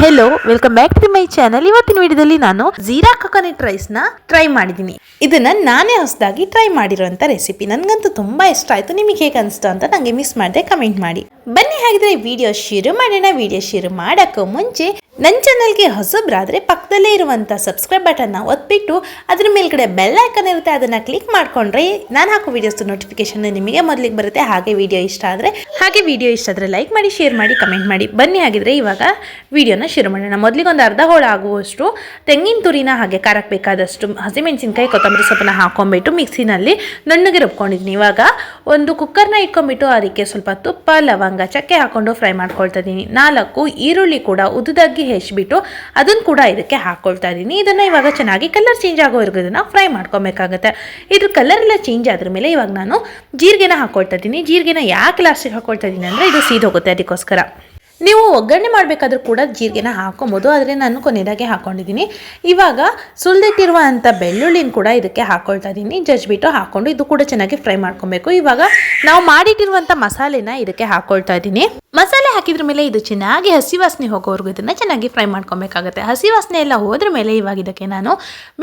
Hello welcome back to my channel ಇವತ್ತಿನ ವಿಡಿಯೋದಲ್ಲಿ ನಾನು ಜೀರಾ ಕೊಕೊನೆಟ್ನ ಟ್ರೈ ಮಾಡಿದ್ದೀನಿ. ಇದನ್ನ ನಾನೇ ಹೊಸದಾಗಿ ಟ್ರೈ ಮಾಡಿರುವಂತ ರೆಸಿಪಿ ನನಗಂತೂ ತುಂಬಾ ಇಷ್ಟ ಆಯ್ತು. ನಿಮಗೆ ಹೇಗೆ ಅನಿಸ್ತು ಅಂತ ನನಗೆ ಮಿಸ್ ಮಾಡದೆ ಕಮೆಂಟ್ ಮಾಡಿ. ಬನ್ನಿ ಹಾಗಿದ್ರೆ ವಿಡಿಯೋ ಶೇರ್ ಮಾಡೋಣ. ವಿಡಿಯೋ ಶುರು ಮಾಡೋಕ್ಕೂ ಮುಂಚೆ ನನ್ನ ಚಾನಲ್ಗೆ ಹೊಸಬ್ರಾದರೆ ಪಕ್ಕದಲ್ಲೇ ಇರುವಂಥ ಸಬ್ಸ್ಕ್ರೈಬ್ ಬಟನ್ನ ಒತ್ಬಿಟ್ಟು ಅದ್ರ ಮೇಲ್ಗಡೆ ಬೆಲ್ ಐಕನ್ ಇರುತ್ತೆ, ಅದನ್ನು ಕ್ಲಿಕ್ ಮಾಡ್ಕೊಂಡ್ರೆ ನಾನು ಹಾಕೋ ವೀಡಿಯೋಸ್ ನೋಟಿಫಿಕೇಶನ್ ನಿಮಗೆ ಮೊದಲಿಗೆ ಬರುತ್ತೆ. ಹಾಗೆ ವಿಡಿಯೋ ಇಷ್ಟ ಆದರೆ, ಹಾಗೆ ವಿಡಿಯೋ ಇಷ್ಟ ಆದರೆ ಲೈಕ್ ಮಾಡಿ ಶೇರ್ ಮಾಡಿ ಕಮೆಂಟ್ ಮಾಡಿ. ಬನ್ನಿ ಹಾಗಿದ್ರೆ ಇವಾಗ ವಿಡಿಯೋನ ಶುರು ಮಾಡೋಣ. ಮೊದಲಿಗೆ ಒಂದು ಅರ್ಧ ಹೋಳು ಆಗುವಷ್ಟು ತೆಂಗಿನ ತುರಿನ ಹಾಗೆ ಖಾರಕ್ಕೆ ಬೇಕಾದಷ್ಟು ಹಸಿಮೆಣಸಿನ್ಕಾಯಿ, ಕೊತ್ತಂಬರಿ ಸೊಪ್ಪನ್ನ ಹಾಕೊಂಡ್ಬಿಟ್ಟು ಮಿಕ್ಸಿನಲ್ಲಿ ನುಣ್ಣಗೆ ರುಬ್ಕೊಂಡಿದ್ದೀನಿ ಇವಾಗ ಒಂದು ಕುಕ್ಕರ್ನ ಇಟ್ಕೊಂಡ್ಬಿಟ್ಟು ಅದಕ್ಕೆ ಸ್ವಲ್ಪ ತುಪ್ಪ, ಲವಂಗ, ಚಕ್ಕೆ ಹಾಕೊಂಡು ಫ್ರೈ ಮಾಡ್ಕೊಳ್ತಾ ಇದ್ದೀನಿ. ನಾಲ್ಕು ಈರುಳ್ಳಿ ಕೂಡ ಉದುದಾಗಿ ಹೆಚ್ಚಿಬಿಟ್ಟು ಅದನ್ನು ಕೂಡ ಇದಕ್ಕೆ ಹಾಕ್ಕೊಳ್ತಾ ಇದ್ದೀನಿ. ಇದನ್ನು ಇವಾಗ ಚೆನ್ನಾಗಿ ಕಲರ್ ಚೇಂಜ್ ಆಗೋವರೆಗೂ ಇದನ್ನು ಫ್ರೈ ಮಾಡ್ಕೊಬೇಕಾಗುತ್ತೆ. ಇದ್ರ ಕಲರ್ ಎಲ್ಲ ಚೇಂಜ್ ಆದ್ರ ಮೇಲೆ ಇವಾಗ ನಾನು ಜೀರಿಗೆನ ಹಾಕ್ಕೊಳ್ತಾ ಇದ್ದೀನಿ. ಜೀರಿಗೆನ ಯಾಕೆ ಲಾಸ್ಟಿಗೆ ಹಾಕ್ಕೊಳ್ತಾ ಇದ್ದೀನಿ ಅಂದರೆ ಇದು ಸೀದೋಗುತ್ತೆ ಅದಕ್ಕೋಸ್ಕರ. ನೀವು ಒಗ್ಗರಣೆ ಮಾಡಬೇಕಾದ್ರೂ ಕೂಡ ಜೀರಿಗೆನ ಹಾಕೊಬೋದು ಆದರೆ ನಾನು ಕೊನೆಯದಾಗೆ ಹಾಕ್ಕೊಂಡಿದ್ದೀನಿ ಇವಾಗ ಸುಲಿದಿಟ್ಟಿರುವಂಥ ಬೆಳ್ಳುಳ್ಳಿನ ಕೂಡ ಇದಕ್ಕೆ ಹಾಕ್ಕೊಳ್ತಾ ಇದ್ದೀನಿ ಜಜ್ಬಿಟ್ಟು ಹಾಕ್ಕೊಂಡು ಇದು ಕೂಡ ಚೆನ್ನಾಗಿ ಫ್ರೈ ಮಾಡ್ಕೊಬೇಕು. ಇವಾಗ ನಾವು ಮಾಡಿಟ್ಟಿರುವಂಥ ಮಸಾಲೆನ ಇದಕ್ಕೆ ಹಾಕ್ಕೊಳ್ತಾ ಇದ್ದೀನಿ ಮಸಾಲೆ ಹಾಕಿದ್ರ ಮೇಲೆ ಇದು ಚೆನ್ನಾಗಿ ಹಸಿ ವಾಸನೆ ಹೋಗೋವರೆಗೂ ಇದನ್ನು ಚೆನ್ನಾಗಿ ಫ್ರೈ ಮಾಡ್ಕೊಬೇಕಾಗುತ್ತೆ. ಹಸಿ ವಾಸನೆ ಎಲ್ಲ ಹೋದ್ರ ಮೇಲೆ ಇವಾಗ ಇದಕ್ಕೆ ನಾನು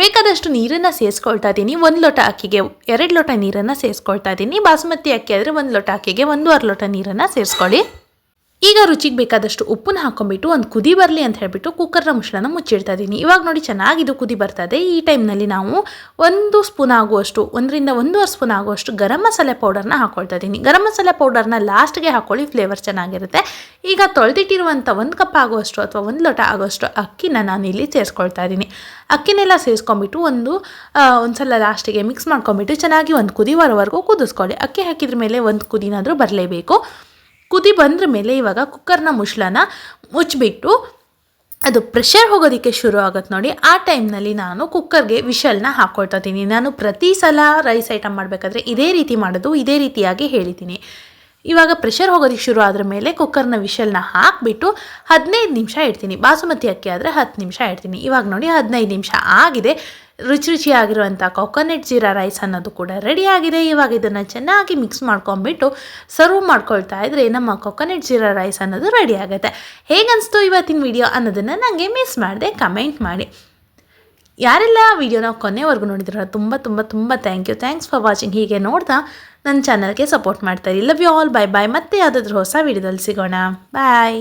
ಬೇಕಾದಷ್ಟು ನೀರನ್ನು ಸೇರಿಸ್ಕೊಳ್ತಾ ಇದ್ದೀನಿ ಒಂದು ಲೋಟ ಅಕ್ಕಿಗೆ ಎರಡು ಲೋಟ ನೀರನ್ನು ಸೇರಿಸ್ಕೊಳ್ತಾ ಇದ್ದೀನಿ ಬಾಸುಮತಿ ಅಕ್ಕಿ ಆದರೆ ಒಂದು ಲೋಟ ಅಕ್ಕಿಗೆ ಒಂದೂವರೆ ಲೋಟ ನೀರನ್ನು ಸೇರಿಸ್ಕೊಳ್ಳಿ. ಈಗ ರುಚಿಗೆ ಬೇಕಾದಷ್ಟು ಉಪ್ಪನ್ನ ಹಾಕೊಂಡ್ಬಿಟ್ಟು ಒಂದು ಕುದಿ ಬರಲಿ ಅಂತ ಹೇಳಿಬಿಟ್ಟು ಕುಕ್ಕರ್ನ ಮುಚ್ಚಳನ ಮುಚ್ಚಿಡ್ತಾ ಇದ್ದೀನಿ. ಇವಾಗ ನೋಡಿ ಚೆನ್ನಾಗಿದು ಕುದಿ ಬರ್ತಾ ಇದೆ. ಈ ಟೈಮ್ನಲ್ಲಿ ನಾವು ಒಂದು ಸ್ಪೂನ್ ಆಗುವಷ್ಟು, ಒಂದರಿಂದ ಒಂದೂವರೆ ಸ್ಪೂನ್ ಆಗುವಷ್ಟು ಗರಂ ಮಸಾಲೆ ಪೌಡರ್ನ ಹಾಕೊಳ್ತಾ ಇದ್ದೀನಿ. ಗರಂ ಮಸಾಲೆ ಪೌಡರ್ನ ಲಾಸ್ಟ್ಗೆ ಹಾಕೊಳ್ಳಿ ಫ್ಲೇವರ್ ಚೆನ್ನಾಗಿರುತ್ತೆ. ಈಗ ತೊಳೆದಿಟ್ಟಿರುವಂಥ ಒಂದು ಕಪ್ ಆಗುವಷ್ಟು ಅಥವಾ ಒಂದು ಲೋಟ ಆಗುವಷ್ಟು ಅಕ್ಕಿನ ನಾನು ಇಲ್ಲಿ ಸೇರಿಸ್ಕೊಳ್ತಾ ಇದ್ದೀನಿ. ಅಕ್ಕಿನೆಲ್ಲ ಸೇರಿಸ್ಕೊಂಬಿಟ್ಟು ಒಂದು ಒಂದ್ಸಲ ಲಾಸ್ಟಿಗೆ ಮಿಕ್ಸ್ ಮಾಡ್ಕೊಂಬಿಟ್ಟು ಚೆನ್ನಾಗಿ ಒಂದು ಕುದಿ ಬರೋವರೆಗೂ ಕುದಿಸ್ಕೊಳ್ಳಿ. ಅಕ್ಕಿ ಹಾಕಿದ್ರ ಮೇಲೆ ಒಂದು ಕುದಿನಾದರೂ ಬರಲೇಬೇಕು. ಕುದಿ ಬಂದ್ರ ಮೇಲೆ ಇವಾಗ ಕುಕ್ಕರ್ನ ಮುಚ್ಚಳನ ಮುಚ್ಚಿಬಿಟ್ಟು ಅದು ಪ್ರೆಷರ್ ಹೋಗೋದಕ್ಕೆ ಶುರು ಆಗುತ್ತೆ ನೋಡಿ. ಆ ಟೈಮ್ನಲ್ಲಿ ನಾನು ಕುಕ್ಕರ್ಗೆ ವಿಷಲ್ನ ಹಾಕ್ಕೊಳ್ತಾ ನಾನು ಪ್ರತಿ ಸಲ ರೈಸ್ ಐಟಮ್ ಮಾಡಬೇಕಾದ್ರೆ ಇದೇ ರೀತಿ ಮಾಡೋದು, ಇದೇ ರೀತಿಯಾಗಿ ಹೇಳಿದ್ದೀನಿ. ಇವಾಗ ಪ್ರೆಷರ್ ಹೋಗೋದಕ್ಕೆ ಶುರು ಆದ್ರ ಮೇಲೆ ಕುಕ್ಕರ್ನ ವಿಷಲ್ನ ಹಾಕಿಬಿಟ್ಟು ಹದಿನೈದು ನಿಮಿಷ ಇಡ್ತೀನಿ. ಬಾಸುಮತಿ ಅಕ್ಕಿ ಆದರೆ ಹತ್ತು ನಿಮಿಷ ಇಡ್ತೀನಿ. ಇವಾಗ ನೋಡಿ ಹದಿನೈದು ನಿಮಿಷ ಆಗಿದೆ. ರುಚಿ ರುಚಿಯಾಗಿರುವಂಥ ಕೊಕೊನೆಟ್ ಜೀರಾ ರೈಸ್ ಅನ್ನೋದು ಕೂಡ ರೆಡಿ ಆಗಿದೆ. ಇವಾಗ ಇದನ್ನು ಚೆನ್ನಾಗಿ ಮಿಕ್ಸ್ ಮಾಡ್ಕೊಂಬಿಟ್ಟು ಸರ್ವ್ ಮಾಡ್ಕೊಳ್ತಾ ಇದ್ರೆ ನಮ್ಮ ಕೊಕೊನೆಟ್ ಜೀರಾ ರೈಸ್ ಅನ್ನೋದು ರೆಡಿ ಆಗುತ್ತೆ. ಹೇಗನ್ನಿಸ್ತು ಇವತ್ತಿನ ವಿಡಿಯೋ ಅನ್ನೋದನ್ನು ನನಗೆ ಮಿಸ್ ಮಾಡಿದೆ. ಕಮೆಂಟ್ ಮಾಡಿ. ಯಾರೆಲ್ಲ ವಿಡಿಯೋನ ಕೊನೆವರೆಗೂ ನೋಡಿದ್ರ ತುಂಬ ತುಂಬ ತುಂಬ thank you thanks for watching ಹೀಗೆ ನೋಡ್ತಾ ನನ್ನ ಚಾನಲ್ಗೆ ಸಪೋರ್ಟ್ ಮಾಡ್ತಾರೆ love you all bye bye ಮತ್ತೆ ಯಾವುದಾದ್ರೂ ಹೊಸ ವಿಡಿಯೋದಲ್ಲಿ ಸಿಗೋಣ. ಬಾಯ್